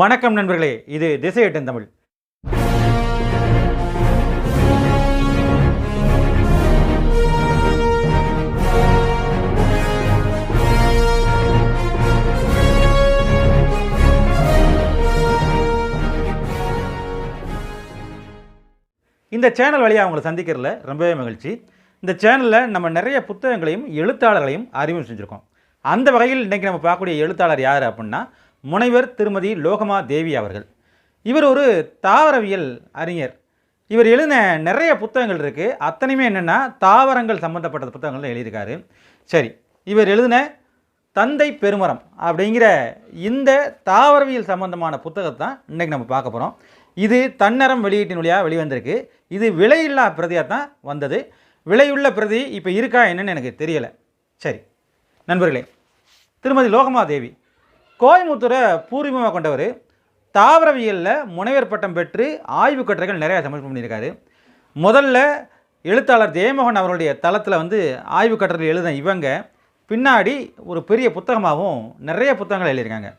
வணக்கம் நண்பர்களே இது திசையட்டன் தமிழ். இந்த சேனல் வழியாக அவங்களை சந்திக்கிறதுல ரொம்பவே மகிழ்ச்சி. இந்த சேனலில் நம்ம நிறைய புத்தகங்களையும் எழுத்தாளர்களையும் அறிமுகம் செஞ்சுருக்கோம். அந்த வகையில் இன்றைக்கி நம்ம பார்க்கக்கூடிய எழுத்தாளர் யார் அப்படின்னா முனைவர் திருமதி லோகமா தேவி அவர்கள். இவர் ஒரு தாவரவியல் அறிஞர். இவர் எழுதின நிறைய புத்தகங்கள் இருக்குது அத்தனையுமே என்னென்னா தாவரங்கள் சம்மந்தப்பட்ட புத்தகங்கள் எழுதியிருக்காரு. சரி இவர் எழுதின தந்தை பெருமரம் அப்படிங்கிற இந்த தாவரவியல் சம்பந்தமான புத்தகத்தை தான் இன்றைக்கி நம்ம பார்க்க போகிறோம் இது தன்னரம் வெளியீட்டின் வழியாக வெளிவந்திருக்கு. இது விலையில்லா பிரதியாக தான் வந்தது. விலையுள்ள பிரதி இப்போ இருக்கா என்னென்னு எனக்கு தெரியலை. சரி நண்பர்களே திருமதி லோகமாதேவி கோயம்புத்தூரை பூர்வீகமாக கொண்டவர் தாவரவியலில் முனைவர் பட்டம் பெற்று ஆய்வு கட்டுரைகள் நிறையா சமர்ப்பணம் பண்ணியிருக்காரு. முதல்ல எழுத்தாளர் ஜெயமோகன் அவருடைய தளத்தில் வந்து ஆய்வு கட்டுரை எழுதின இவங்க பின்னாடி ஒரு பெரிய புத்தகமாகவும் நிறைய புத்தகங்கள் எழுதியிருக்காங்க.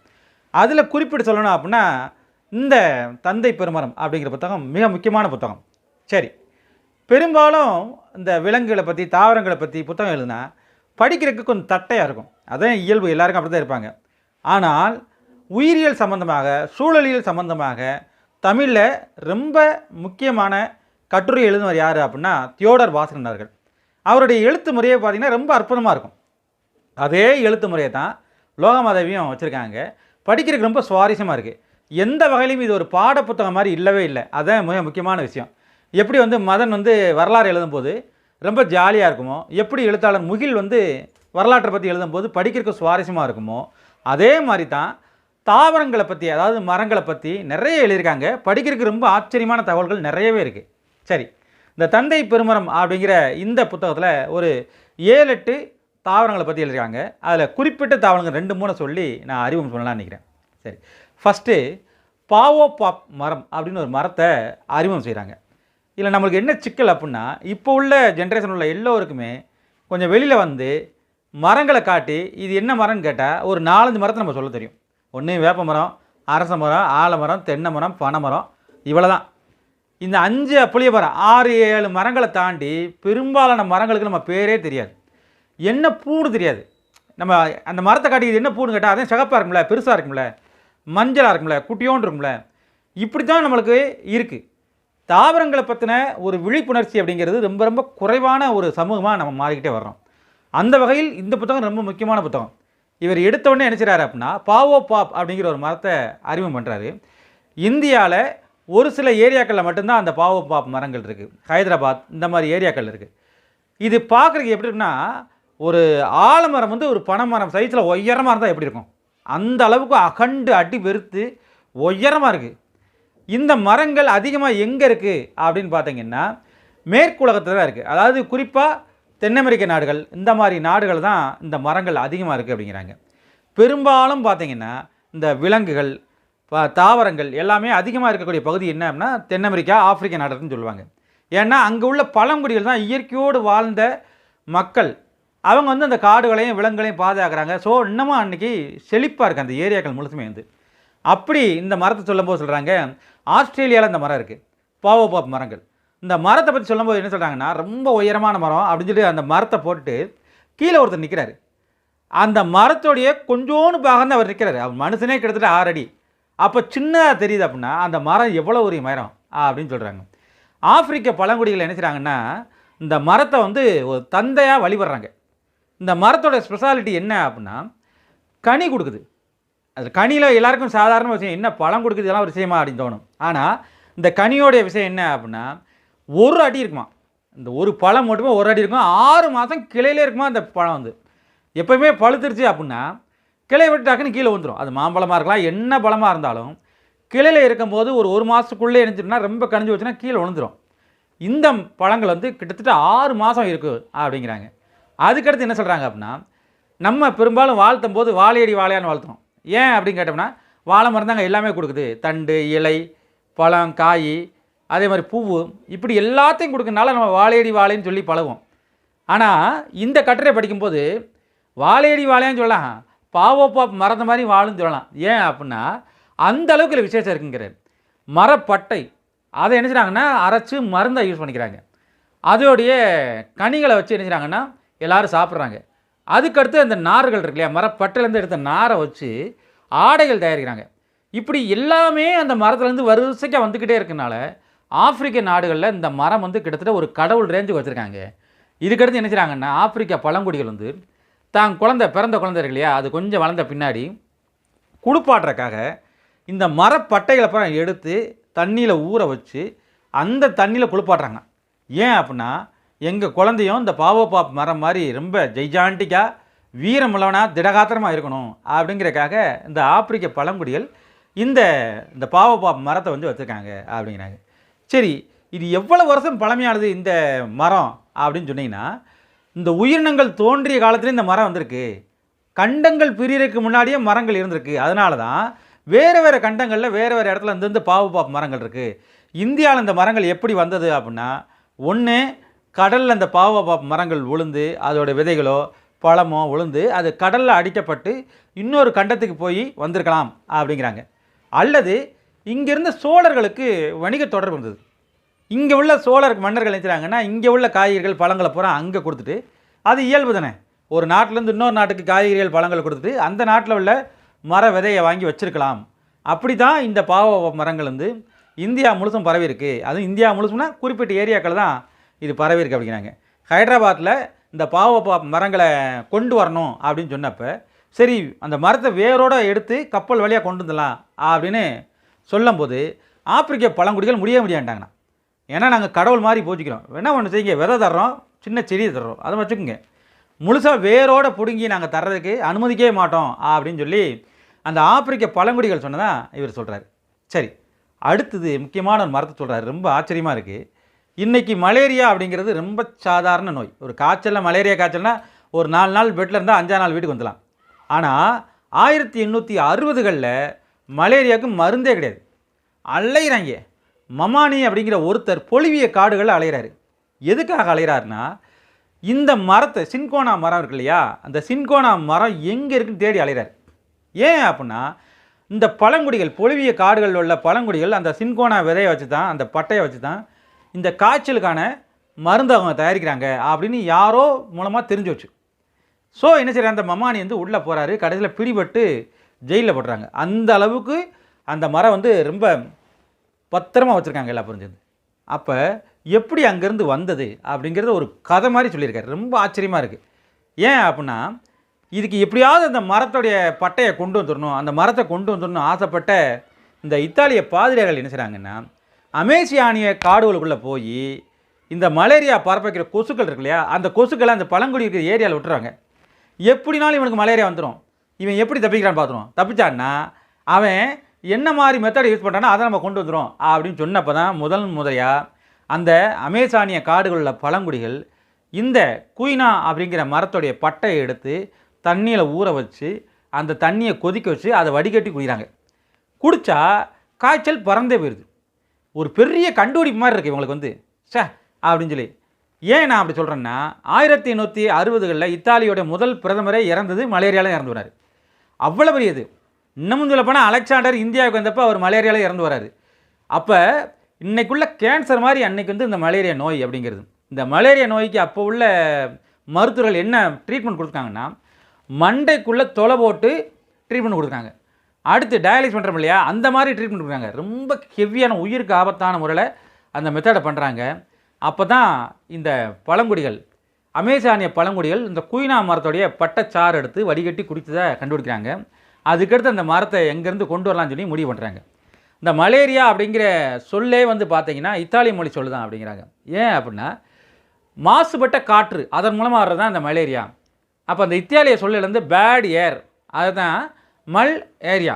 அதில் குறிப்பிட்டு சொல்லணும் அப்படின்னா இந்த தந்தை பெருமரம் அப்படிங்கிற புத்தகம் மிக முக்கியமான புத்தகம். சரி பெரும்பாலும் இந்த விலங்குகளை பற்றி தாவரங்களை பற்றி புத்தகம் எழுதுனா படிக்கிறதுக்கு கொஞ்சம் தட்டையாக இருக்கும். அதான் இயல்பு எல்லாருக்கும் அப்படி தான் இருப்பாங்க. ஆனால் உயிரியல் சம்பந்தமாக சூழலியல் சம்பந்தமாக தமிழில் ரொம்ப முக்கியமான கட்டுரை எழுதுனவர் யார் அப்படின்னா தியோடர் வாசகன் அவர்கள். அவருடைய எழுத்து முறையை பார்த்திங்கன்னா ரொம்ப அற்புதமாக இருக்கும். அதே எழுத்து முறையை தான் லோகமாதவியும் வச்சுருக்காங்க. படிக்கிறதுக்கு ரொம்ப சுவாரஸ்யமாக இருக்குது எந்த வகையிலும் இது ஒரு பாடப்புத்தகம் மாதிரி இல்லவே இல்லை. அதான் மிக முக்கியமான விஷயம். எப்படி வந்து மதன் வந்து வரலாறு எழுதும்போது ரொம்ப ஜாலியாக இருக்குமோ எப்படி எழுத்தாளர் முகில் வந்து வரலாற்றை பற்றி எழுதும்போது படிக்கிறதுக்கு சுவாரஸ்யமாக இருக்குமோ அதே மாதிரி தான் தாவரங்களை பற்றி அதாவது மரங்களை பற்றி நிறைய எழுதியிருக்காங்க. படிக்கிறதுக்கு ரொம்ப ஆச்சரியமான தகவல்கள் நிறையவே இருக்குது சரி இந்த தந்தை பெருமரம் அப்படிங்கிற இந்த புத்தகத்தில் ஒரு ஏழு எட்டு தாவரங்களை பற்றி எழுதியிருக்காங்க. அதில் குறிப்பிட்ட தாவரங்கள் ரெண்டு மூணு சொல்லி நான் அறிமுகம் சொல்லலாம்னு நினைக்கிறேன். சரி ஃபஸ்ட்டு பாவோ பாப் மரம் அப்படின்னு ஒரு மரத்தை அறிமுகம் செய்கிறாங்க இதில் நம்மளுக்கு என்ன சிக்கல் அப்படின்னா இப்போ உள்ள ஜென்ரேஷன் உள்ள எல்லோருக்குமே கொஞ்சம் வெளியில் வந்து மரங்களை காட்டி இது என்ன மரம்னு கேட்டால் ஒரு நாலஞ்சு மரத்தை நம்ம சொல்ல தெரியும். ஒன்று வேப்ப மரம் அரச மரம் ஆலமரம் தென்னை மரம் பனை மரம் இவ்வளோ தான் இந்த அஞ்சு புளிய மரம் ஆறு ஏழு மரங்களை தாண்டி பெரும்பாலான மரங்களுக்கு நம்ம பேரே தெரியாது. என்ன பூன்னு தெரியாது. நம்ம அந்த மரத்தை காட்டி இது என்ன பூன்னு கேட்டால் அதே சிகப்பாக இருக்கும்ல பெருசாக இருக்கும்ல மஞ்சளாக இருக்கும்ல குட்டியோன்னு இருக்கும்ல இப்படி தான் நம்மளுக்கு இருக்குது தாவரங்களை பற்றின ஒரு விழிப்புணர்ச்சி அப்படிங்கிறது ரொம்ப ரொம்ப குறைவான ஒரு சமூகமாக நம்ம மாறிக்கிட்டே வர்றோம். அந்த வகையில் இந்த புத்தகம் ரொம்ப முக்கியமான புத்தகம். இவர் எடுத்தவொடனே நினச்சிறாரு அப்படின்னா பாவோ பாப் அப்படிங்கிற ஒரு மரத்தை அறிமுகம் பண்ணுறாரு இந்தியாவில் ஒரு சில ஏரியாக்களில் மட்டும்தான் அந்த பாவோ பாப் மரங்கள் இருக்குது ஹைதராபாத் இந்த மாதிரி ஏரியாக்கள் இருக்குது இது பார்க்குறதுக்கு எப்படி இருக்குன்னா ஒரு ஆலமரம் வந்து ஒரு பனைமரம் சைஸில் உயரமாக இருந்தால் எப்படி இருக்கும்? அந்த அளவுக்கு அகண்டு அடி வெறுத்து உயரமாக இருக்குது இந்த மரங்கள் அதிகமாக எங்கே இருக்குது அப்படின்னு பார்த்தீங்கன்னா மேற்குலகத்தில் தான் இருக்குது அதாவது குறிப்பாக தென் அமெரிக்க நாடுகள் இந்த மாதிரி நாடுகள் தான் இந்த மரங்கள் அதிகமாக இருக்குது அப்படிங்கிறாங்க. பெரும்பாலும் பார்த்தீங்கன்னா இந்த விலங்குகள் தாவரங்கள் எல்லாமே அதிகமாக இருக்கக்கூடிய பகுதி என்ன அப்படின்னா தென் அமெரிக்கா ஆப்பிரிக்க நாடுன்னு சொல்லுவாங்க. ஏன்னா அங்கே உள்ள பழங்குடிகள் தான் இயற்கையோடு வாழ்ந்த மக்கள். அவங்க வந்து அந்த காடுகளையும் விலங்குகளையும் பாதுகாக்கிறாங்க. ஸோ இன்னமும் அன்றைக்கி செழிப்பாக இருக்குது அந்த ஏரியாக்கள் முழுசுமே வந்து. அப்படி இந்த மரத்தை சொல்லும்போது சொல்கிறாங்க ஆஸ்திரேலியாவில் இந்த மரம் இருக்குது பாவோபாப் மரங்கள். இந்த மரத்தை பற்றி சொல்லும்போது என்ன சொல்கிறாங்கன்னா ரொம்ப உயரமான மரம் அப்படின்னு சொல்லி அந்த மரத்தை போட்டுட்டு கீழே ஒருத்தர் நிற்கிறாரு அந்த மரத்தோடைய கொஞ்சோண்டு பாகம் தான் அவர் நிற்கிறாரு அவர் மனுஷனே கிட்டத்தட்ட ஆறடி அப்போ சின்னதாக தெரியுது அப்படின்னா அந்த மரம் எவ்வளோ ஒரு மரம் அப்படின்னு சொல்கிறாங்க ஆப்பிரிக்க பழங்குடிகள் என்ன செய்கிறாங்கன்னா இந்த மரத்தை வந்து ஒரு தந்தையாக வழிபடுறாங்க. இந்த மரத்தோட ஸ்பெஷாலிட்டி என்ன அப்படின்னா கனி கொடுக்குது. அது கனியில் எல்லாருக்கும் சாதாரண விஷயம் என்ன பழம் கொடுக்குது இதெல்லாம் ஒரு விஷயமா அப்படின்னு தோணும். ஆனால் இந்த கனியோடைய விஷயம் என்ன அப்படின்னா ஒரு அடி இருக்குமா? இந்த ஒரு பழம் மட்டுமே ஒரு அடி இருக்கும்? ஆறு மாதம் கிளையிலே இருக்குமா அந்த பழம் வந்து? எப்போயுமே பழுத்துருச்சு அப்படின்னா கிளை விட்டு டக்குன்னு கீழே வந்துடும் அது மாம்பழமாக இருக்கலாம் என்ன பழமாக இருந்தாலும் கிளையில் இருக்கும்போது ஒரு ஒரு மாதத்துக்குள்ளே இருந்துச்சுன்னா ரொம்ப கணிஞ்சு வச்சுன்னா கீழே விழுந்துரும். இந்த பழங்கள் வந்து கிட்டத்தட்ட ஆறு மாதம் இருக்குது அப்படிங்கிறாங்க. அதுக்கடுத்து என்ன சொல்கிறாங்க அப்படின்னா நம்ம பெரும்பாலும் வாழ்த்தும் போது வாழையடி வாழையான்னு வாழ்த்துறோம். ஏன் அப்படின்னு கேட்டோம்னா வாழை மரம் தாங்க எல்லாமே கொடுக்குது. தண்டு இலை பழம் காய் அதே மாதிரி பூவு இப்படி எல்லாத்தையும் கொடுக்கறனால நம்ம வாழையடி வாழைன்னு சொல்லி பழகுவோம். ஆனால் இந்த கட்டுரை படிக்கும்போது வாழையடி வாழைன்னு சொல்லலாம் பாவோப்பா மறந்த மாதிரி வாழும் சொல்லலாம். ஏன் அப்படின்னா அந்த அளவுக்கு இல்லை விசேஷம் இருக்குங்கிறார் மரப்பட்டை அதை என்ன செய்கிறாங்கன்னா அரைச்சி மருந்தை யூஸ் பண்ணிக்கிறாங்க. அதோடைய கனிகளை வச்சு என்ன செய்கிறாங்கன்னா எல்லாரும் சாப்பிட்றாங்க. அதுக்கடுத்து அந்த நார்கள் இருக்கு இல்லையா மரப்பட்டையிலேருந்து எடுத்த நாரை வச்சு ஆடைகள் தயாரிக்கிறாங்க. இப்படி எல்லாமே அந்த மரத்துலேருந்து வரிசைக்காக வந்துக்கிட்டே இருக்கனால ஆப்பிரிக்க நாடுகளில் இந்த மரம் வந்து கிட்டத்தட்ட ஒரு கடவுள் ரேஞ்சுக்கு வச்சுருக்காங்க. இதுக்கடுத்து என்ன செய்கிறாங்கன்னா ஆப்பிரிக்கா பழங்குடிகள் வந்து தான் குழந்தை பிறந்த குழந்தை இருக்கு இல்லையா அது கொஞ்சம் வளர்ந்த பின்னாடி குளிப்பாட்டுறக்காக இந்த மரப்பட்டைகளை அப்புறம் எடுத்து தண்ணியில் ஊற வச்சு அந்த தண்ணியில் குளிப்பாட்டுறாங்க. ஏன் அப்படின்னா எங்கள் குழந்தையும் இந்த பாவப்பாப் மரம் மாதிரி ரொம்ப ஜெய்ஜாண்டிக்காக வீரமுள்ளவனாக திடகாத்திரமாக இருக்கணும் அப்படிங்கிறக்காக இந்த ஆப்பிரிக்க பழங்குடிகள் இந்த இந்த பாவப்பாப் மரத்தை வந்து வச்சுருக்காங்க அப்படிங்கிறாங்க. சரி இது எவ்வளோ வருஷம் பழமையானது இந்த மரம் அப்படின்னு சொன்னீங்கன்னா இந்த உயிரினங்கள் தோன்றிய காலத்துல இந்த மரம் வந்திருக்கு. கண்டங்கள் பிரியறதுக்கு முன்னாடியே மரங்கள் இருந்திருக்கு. அதனால தான் வேறு வேறு கண்டங்களில் வேறு வேறு இடத்துல இருந்து பாப்பு மரங்கள் இருக்குது இந்தியாவில் இந்த மரங்கள் எப்படி வந்தது அப்படின்னா ஒன்று கடலில் அந்த பாவப்பாப் மரங்கள் விழுந்து அதோட விதைகளோ பழமோ விழுந்து அது கடலில் அடிக்கப்பட்டு இன்னொரு கண்டத்துக்கு போய் வந்திருக்கலாம் அப்படிங்கிறாங்க. அல்லது இங்கிருந்த சோழர்களுக்கு வணிக தொடர்பு இருந்தது. இங்கே உள்ள சோழர் மன்னர்கள் நினைச்சாங்கன்னா இங்கே உள்ள காய்கறிகள் பழங்களை பூரா அங்கே கொடுத்துட்டு அது இயல்பு தானே. ஒரு நாட்டிலேருந்து இன்னொரு நாட்டுக்கு காய்கறிகள் பழங்களை கொடுத்துட்டு அந்த நாட்டில் உள்ள மர விதையை வாங்கி வச்சிருக்கலாம். அப்படி தான் இந்த பாவ மரங்கள் வந்து இந்தியா முழுசும் பரவி அதுவும் இந்தியா முழுசும்னா குறிப்பிட்ட ஏரியாக்கள் தான் இது பரவி இருக்கு அப்படிங்கிறாங்க. ஹைதராபாத்தில் இந்த பாவ மரங்களை கொண்டு வரணும் அப்படின்னு சொன்னப்போ சரி அந்த மரத்தை வேரோட எடுத்து கப்பல் வழியாக கொண்டு வந்துடலாம் அப்படின்னு சொல்லும்போது ஆப்பிரிக்க பழங்குடிகள் முடிய முடியாண்டாங்கண்ணா ஏன்னா நாங்கள் கடவுள் மாதிரி போச்சுக்கிறோம் என்ன ஒன்று செய்யுங்க. விதை தர்றோம். சின்ன செடியை தர்றோம். அதை வச்சுக்கோங்க. முழுசாக வேரோடு பிடுங்கி நாங்கள் தர்றதுக்கு அனுமதிக்கவே மாட்டோம் அப்படின்னு சொல்லி அந்த ஆப்பிரிக்க பழங்குடிகள் சொன்னதான் இவர் சொல்கிறாரு சரி. அடுத்தது முக்கியமான ஒரு மரத்தை சொல்கிறாரு ரொம்ப ஆச்சரியமாக இருக்குது இன்றைக்கி மலேரியா அப்படிங்கிறது ரொம்ப சாதாரண நோய். ஒரு காய்ச்சலில் மலேரியா காய்ச்சல்னா ஒரு நாலு நாள் பெட்டில் இருந்தால் அஞ்சா நாள் வீட்டுக்கு வந்துடலாம். ஆனால் ஆயிரத்தி எண்ணூற்றி அறுபதுகளில் மலேரியாவுக்கு மருந்தே கிடையாது. அலையிறாங்க. மமானி அப்படிங்கிற ஒருத்தர் பொலிவிய காடுகளில் அலையிறாரு. எதுக்காக அலையிறாருன்னா இந்த மரத்தை சின்கோனா மரம் இருக்கு இல்லையா? அந்த சின்கோனா மரம் எங்கே இருக்குன்னு தேடி அலையிறாரு. ஏன் அப்படின்னா இந்த பழங்குடிகள் பொலிவிய காடுகளில் உள்ள பழங்குடிகள் அந்த சின்கோனா விதையை வச்சு தான் அந்த பட்டையை வச்சு தான் இந்த காய்ச்சலுக்கான மருந்து அவங்க தயாரிக்கிறாங்க அப்படின்னு யாரோ மூலமாக தெரிஞ்சு வச்சு. ஸோ என்ன செய்கிறார் அந்த மமானி வந்து உள்ளே போகிறாரு கடைசியில் பிடிபட்டு ஜெயிலில் போடுறாங்க அந்த அளவுக்கு அந்த மரம் வந்து ரொம்ப பத்திரமா வச்சுருக்காங்க எல்லா புரிஞ்சது அப்போ எப்படி அங்கேருந்து வந்தது அப்படிங்கிறது ஒரு கதை மாதிரி சொல்லியிருக்காரு. ரொம்ப ஆச்சரியமாக இருக்குது ஏன் அப்படின்னா இதுக்கு எப்படியாவது அந்த மரத்துடைய பட்டையை கொண்டு வந்துடணும் அந்த மரத்தை கொண்டு வந்துடணும் ஆசைப்பட்ட இந்த இத்தாலிய பாதிரியார்கள் என்ன செய்கிறாங்கன்னா அமேசியானிய காடுகளுக்குள்ளே போய் இந்த மலேரியா பரப்பிக்கிற கொசுக்கள் இருக்கு இல்லையா அந்த கொசுக்களை அந்த பழங்குடி இருக்கிற ஏரியாவில் விட்டுறாங்க. எப்படினாலும் இவனுக்கு மலேரியா வந்துடும் இவன் எப்படி தப்பிக்கிறான்னு பார்த்துருவோம். தப்பிச்சான்னா அவன் என்ன மாதிரி மெத்தடை யூஸ் பண்ணுறானோ அதை நம்ம கொண்டு வந்துடும் அப்படின்னு சொன்னப்போ தான் முதல் முதலையாக அந்த அமேசானிய காடுகளில் பழங்குடிகள் இந்த குயினா அப்படிங்கிற மரத்துடைய பட்டையை எடுத்து தண்ணியில் ஊற வச்சு அந்த தண்ணியை கொதிக்க வச்சு அதை வடிகட்டி குடிக்கிறாங்க. குடித்தா காய்ச்சல் பறந்தே போயிடுது ஒரு பெரிய கண்டுபிடிப்பு மாதிரி இருக்குது இவங்களுக்கு வந்து. சே அப்படின்னு சொல்லி. ஏன் நான் அப்படி சொல்கிறேன்னா ஆயிரத்தி எண்ணூற்றி அறுபதுகளில் இத்தாலியோடைய முதல் பிரதமரே இறந்தது மலேரியாவில் இறந்து விடாரு அவ்வளோ பெரிய இது இன்னமும் சொல்லப்போனால் அலெக்சாண்டர் இந்தியாவுக்கு வந்தப்போ அவர் மலேரியாவில் இறந்து வராரு. அப்போ இன்றைக்குள்ள கேன்சர் மாதிரி அன்னைக்கு வந்து இந்த மலேரியா நோய் அப்படிங்கிறது. இந்த மலேரியா நோய்க்கு அப்போ உள்ள மருத்துவர்கள் என்ன ட்ரீட்மெண்ட் கொடுத்தாங்கன்னா மண்டைக்குள்ளே தொலை போட்டு ட்ரீட்மெண்ட் கொடுக்குறாங்க. அடுத்து டயாலிஸ் பண்ணுறோம் இல்லையா? அந்த மாதிரி ட்ரீட்மெண்ட் கொடுக்குறாங்க. ரொம்ப ஹெவியான உயிருக்கு ஆபத்தான முறையில் அந்த மெத்தடை பண்ணுறாங்க அப்போ தான் இந்த பழங்குடிகள் அமேசானிய பழங்குடிகள் இந்த குயினா மரத்துடைய பட்டச்சாறு எடுத்து வடிகட்டி குடித்ததை கண்டுபிடிக்கிறாங்க. அதுக்கடுத்து அந்த மரத்தை எங்கேருந்து கொண்டு வரலாம்னு சொல்லி முடிவு பண்ணுறாங்க இந்த மலேரியா அப்படிங்கிற சொல்லே வந்து பார்த்தீங்கன்னா இத்தாலிய மொழி சொல்லு தான் அப்படிங்கிறாங்க. ஏன் அப்படின்னா மாசுபட்ட காற்று அதன் மூலமாக வர்றது தான் இந்த மலேரியா. அப்போ அந்த இத்தாலிய சொல்லிலேருந்து பேட் ஏர் அதுதான் மல் ஏரியா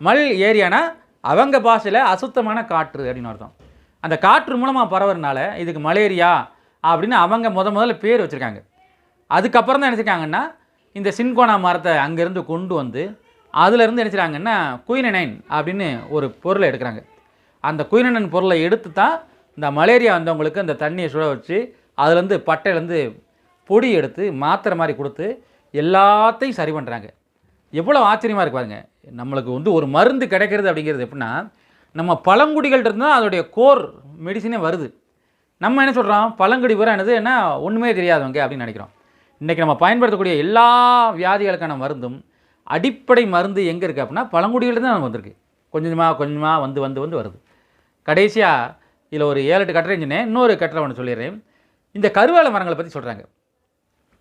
மல் ஏரியானா அவங்க பாஷையில் அசுத்தமான காற்று அப்படின்னு அர்த்தம். அந்த காற்று மூலமாக பரவுறதுனால இதுக்கு மலேரியா அப்படின்னு அவங்க முத முதல்ல பேர் வச்சுருக்காங்க. அதுக்கப்புறம் தான் நினச்சிருக்காங்கன்னா இந்த சின்கோனா மரத்தை அங்கேருந்து கொண்டு வந்து அதுலேருந்து நினச்சிட்டாங்கன்னா குயினனைன் அப்படின்னு ஒரு பொருளை எடுக்கிறாங்க. அந்த குயினனைன் பொருளை எடுத்து தான் இந்த மலேரியா வந்தவங்களுக்கு அந்த தண்ணியை சுட வச்சு அதுலேருந்து பட்டையிலேருந்து பொடி எடுத்து மாத்திரை மாதிரி கொடுத்து எல்லாத்தையும் சரி பண்ணுறாங்க எவ்வளோ ஆச்சரியமாக இருக்கு பாருங்க. நம்மளுக்கு வந்து ஒரு மருந்து கிடைக்கிறது அப்படிங்கிறது எப்படின்னா நம்ம பழங்குடிகள்கிட்ட இருந்தால் அதோடைய கோர் மெடிசினே வருது. நம்ம என்ன சொல்கிறோம் பழங்குடி பூரா என்னது? என்ன? ஒன்றுமே தெரியாதவங்க அப்படின்னு நினைக்கிறோம். இன்றைக்கி நம்ம பயன்படுத்தக்கூடிய எல்லா வியாதிகளுக்கான மருந்தும் அடிப்படை மருந்து எங்கே இருக்குது அப்படின்னா பழங்குடியிலேருந்து தான் நமக்கு வந்திருக்கு. கொஞ்சமாக கொஞ்சமாக வந்து வந்து வந்து வருது. கடைசியாக இதில் ஒரு ஏழு எட்டு கட்டுரை சொன்னேன். இன்னொரு கட்டுரை ஒன்று சொல்லிடுறேன். இந்த கருவேல மரங்களை பற்றி சொல்கிறாங்க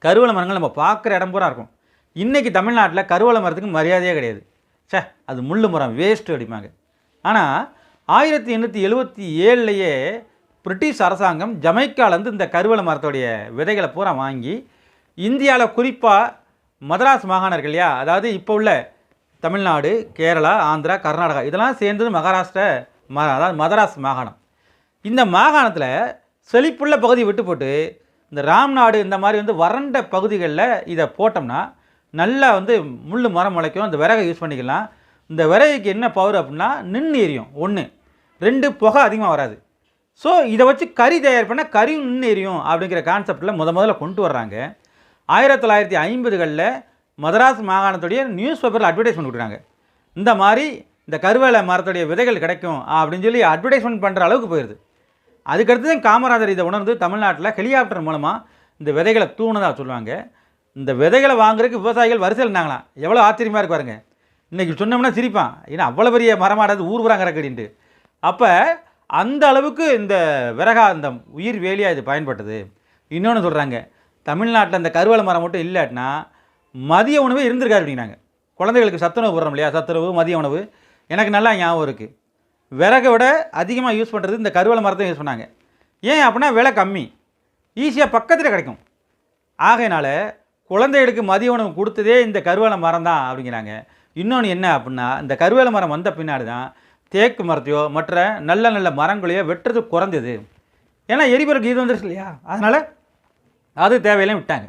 கருவேல மரங்கள் நம்ம பார்க்குற இடம் பூரா இருக்கும். இன்றைக்கி தமிழ்நாட்டில் கருவேல மரத்துக்கு மரியாதையே கிடையாது. ச்சே அது முள்ளு மரம் வேஸ்ட்டு அடிப்பாங்க ஆனால் ஆயிரத்தி எண்ணூற்றி எழுபத்தி ஏழுலையே பிரிட்டிஷ் அரசாங்கம் ஜமைக்காலேருந்து இந்த கருவேல மரத்தோடைய விதைகளை பூரா வாங்கி இந்தியாவில் குறிப்பாக மதராஸ் மாகாணம் இருக்கு இல்லையா? அதாவது இப்போ உள்ள தமிழ்நாடு கேரளா ஆந்திரா கர்நாடகா இதெல்லாம் சேர்ந்தது மகாராஷ்டிர ம அதாவது மதராஸ் மாகாணம். இந்த மாகாணத்தில் செழிப்புள்ள பகுதியை விட்டு போட்டு இந்த ராம்நாடு இந்த மாதிரி வந்து வறண்ட பகுதிகளில் இதை போட்டோம்னா நல்லா வந்து முள் மரம் முளைக்கும் இந்த விறகை யூஸ் பண்ணிக்கலாம். இந்த விறகுக்கு என்ன பவர் அப்படின்னா நின்று எரியும் ஒன்று ரெண்டு புகை அதிகமாக வராது. ஸோ இதை வச்சு கறி தயார் பண்ணால் கறி நின்று அப்படிங்கிற கான்செப்டில் முத முதல்ல கொண்டு வர்றாங்க. ஆயிரத்தி தொள்ளாயிரத்தி ஐம்பதுகளில் மதராஸ் மாகாணத்துடைய நியூஸ் பேப்பரில் அட்வர்டைஸ்மெண்ட் கொடுக்குறாங்க. இந்த மாதிரி இந்த கருவேல மரத்துடைய விதைகள் கிடைக்கும் அப்படின்னு சொல்லி அட்வர்டைஸ்மெண்ட் பண்ணுற அளவுக்கு போயிடுது அதுக்கடுத்து தான் காமராஜர் இதை உணர்ந்து தமிழ்நாட்டில் ஹெலிகாப்டர் மூலமாக இந்த விதைகளை தூணதாக சொல்லுவாங்க. இந்த விதைகளை வாங்குறதுக்கு விவசாயிகள் வரிசையில் இருந்தாங்களாம். எவ்வளோ ஆச்சரியமாக இருக்கு பாருங்க. இன்றைக்கி சொன்னோம்னா சிரிப்பான். ஏன்னா அவ்வளோ பெரிய மரமாடாது ஊர் ஊராங்க அப்போ அந்த அளவுக்கு இந்த விறகா இந்த உயிர் வேலியாக இது பயன்பட்டது. இன்னொன்று சொல்கிறாங்க தமிழ்நாட்டில் இந்த கருவேல மரம் மட்டும் இல்லாட்டினா மதிய உணவே இருந்திருக்காரு அப்படின்னாங்க குழந்தைகளுக்கு சத்துணவு போடுறோம் இல்லையா? சத்துணவு மதிய உணவு. எனக்கு நல்லா ஞாபகம் இருக்குது விறகை விட அதிகமாக யூஸ் பண்ணுறது இந்த கருவேல மரத்தை யூஸ் பண்ணாங்க. ஏன் அப்படின்னா விலை கம்மி. ஈஸியாக பக்கத்தில் கிடைக்கும். ஆகையினால குழந்தைகளுக்கு மதிய உணவு கொடுத்ததே இந்த கருவேல மரம் தான் அப்படிங்கிறாங்க. இன்னொன்று என்ன அப்படின்னா இந்த கருவேல மரம் வந்த பின்னாடி தான் தேக்கு மரத்தையோ மற்ற நல்ல நல்ல மரங்களையோ வெட்டுறது குறைஞ்சது. ஏன்னா எரிபொருள் இது வந்துருச்சு இல்லையா? அதனால் அது தேவையில்லாம் விட்டாங்க.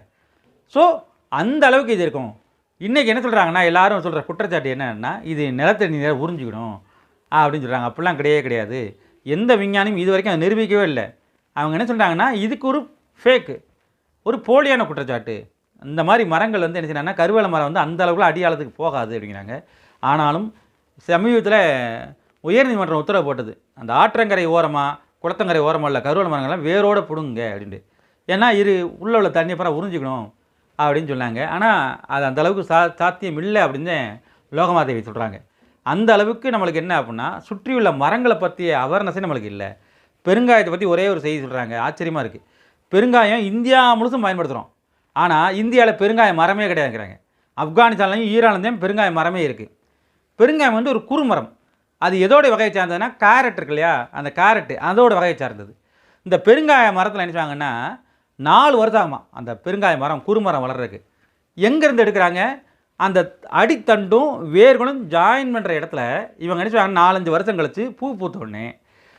ஸோ அந்த அளவுக்கு இது இருக்கும். இன்றைக்கி என்ன சொல்கிறாங்கன்னா எல்லாரும் சொல்கிற குற்றச்சாட்டு என்னன்னா இது நிலத்தடி நீரை உறிஞ்சிக்கணும் அப்படின்னு சொல்கிறாங்க அப்படிலாம் கிடையவே கிடையாது. எந்த விஞ்ஞானியும் இது வரைக்கும் அதை நிரூபிக்கவே இல்லை. அவங்க என்ன சொல்கிறாங்கன்னா இதுக்கு ஒரு ஃபேக்கு ஒரு போலியான குற்றச்சாட்டு. இந்த மாதிரி மரங்கள் வந்து என்ன செய்யறாங்கன்னா கருவேல மரம் வந்து அந்த அளவுக்குள்ள அடியாளத்துக்கு போகாது அப்படிங்கிறாங்க. ஆனாலும் சமீபத்தில் உயர்நீதிமன்றம் உத்தரவு போட்டது. அந்த ஆற்றங்கரை ஓரமாக குளத்தங்கரை ஓரமாக இல்லை கருவல மரங்கள்லாம் வேரோடு பிடுங்குங்க அப்படின்ட்டு. ஏன்னா இரு உள்ள உள்ள தண்ணியை பூரா உறிஞ்சிக்கணும் அப்படின்னு சொன்னாங்க. ஆனால் அது அந்த அளவுக்கு சா சாத்தியம் இல்லை அப்படின்னு லோகமாதேவி சொல்கிறாங்க அந்த அளவுக்கு நம்மளுக்கு என்ன அப்படின்னா சுற்றியுள்ள மரங்களை பற்றிய அவேர்னஸே நம்மளுக்கு இல்லை. பெருங்காயத்தை பற்றி ஒரே ஒரு செய்தி சொல்கிறாங்க ஆச்சரியமாக இருக்குது பெருங்காயம் இந்தியா முழுசும் பயன்படுத்துகிறோம் ஆனால் இந்தியாவில் பெருங்காய மரமே கிடையாதுங்கிறாங்க. ஆப்கானிஸ்தான்லையும் ஈரான்லையும் பெருங்காய மரமே இருக்குது பெருங்காயம் வந்து ஒரு குறுமரம். அது எதோட வகையை சார்ந்ததுன்னா கேரட் இருக்கு இல்லையா? அந்த கேரட்டு அதோட வகையை சார்ந்தது. இந்த பெருங்காய மரத்தில் என்ன நாலு வருஷம் ஆகுமா அந்த பெருங்காய மரம் குறுமரம் வளர்றதுக்கு. எங்கேருந்து எடுக்கிறாங்க? அந்த அடித்தண்டும் வேர்களும் ஜாயின் பண்ணுற இடத்துல இவங்க என்ன நாலஞ்சு வருஷம் கழித்து பூ பூத்த உடனே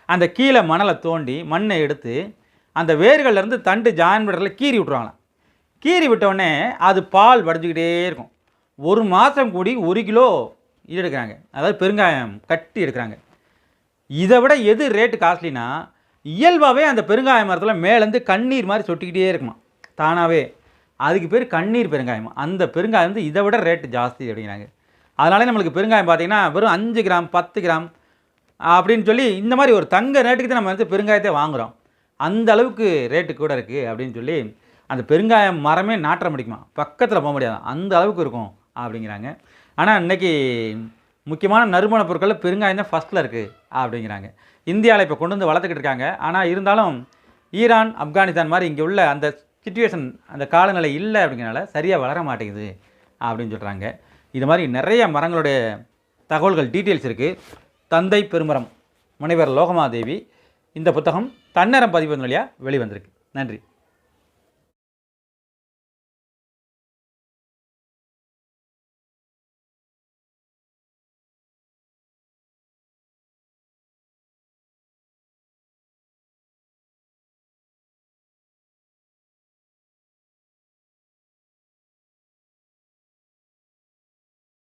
அந்த கீழே மணலை தோண்டி மண்ணை எடுத்து அந்த வேர்கள்லேருந்து தண்டு ஜாயின் பண்ணுறதுல கீறி விட்ருவாங்களாம் கீறி விட்டோடனே அது பால் வடிஞ்சுக்கிட்டே இருக்கும். ஒரு மாதம் கூடி ஒரு கிலோ இது எடுக்கிறாங்க அதாவது பெருங்காயம் கட்டி எடுக்கிறாங்க. இதை விட எது ரேட்டு காஸ்ட்லினா இயல்பாகவே அந்த பெருங்காய மரத்தில் மேலேருந்து கண்ணீர் மாதிரி சொட்டிக்கிட்டே இருக்குமா. தானாகவே அதுக்கு பேர் கண்ணீர் பெருங்காயம். அந்த பெருங்காயம் வந்து இதை விட ரேட்டு ஜாஸ்தி அப்படிங்கிறாங்க. அதனாலே நம்மளுக்கு பெருங்காயம் பார்த்தீங்கன்னா வெறும் அஞ்சு கிராம் பத்து கிராம் அப்படின்னு சொல்லி இந்த மாதிரி ஒரு தங்க ரேட்டுக்கு தான் நம்ம வந்து பெருங்காயத்தை வாங்குகிறோம் அந்த அளவுக்கு ரேட்டு கூட இருக்குது அப்படின்னு சொல்லி அந்த பெருங்காயம் மரமே நாற்றம் அடிக்குமா. பக்கத்தில் போக முடியாது. அந்த அளவுக்கு இருக்கும் அப்படிங்கிறாங்க. ஆனால் இன்றைக்கி முக்கியமான நறுமண பொருட்களில் பெருங்காயம் தான் ஃபஸ்ட்டில் இருக்குது அப்படிங்கிறாங்க. இந்தியாவில் இப்போ கொண்டு வந்து வளர்த்துக்கிட்டு இருக்காங்க. ஆனால் இருந்தாலும் ஈரான் ஆப்கானிஸ்தான் மாதிரி இங்கே உள்ள அந்த சுச்சுவேஷன் அந்த காலநிலை இல்லை அப்படிங்கிறனால சரியாக வளர மாட்டேங்குது அப்படின்னு சொல்கிறாங்க இது மாதிரி நிறைய மரங்களுடைய தகவல்கள் டீட்டெயில்ஸ் இருக்குது தந்தை பெருமரம் முனைவர் லோகமாதேவி இந்த புத்தகம் தன்னரம் பதிவு வழியாக வெளிவந்திருக்கு. நன்றி.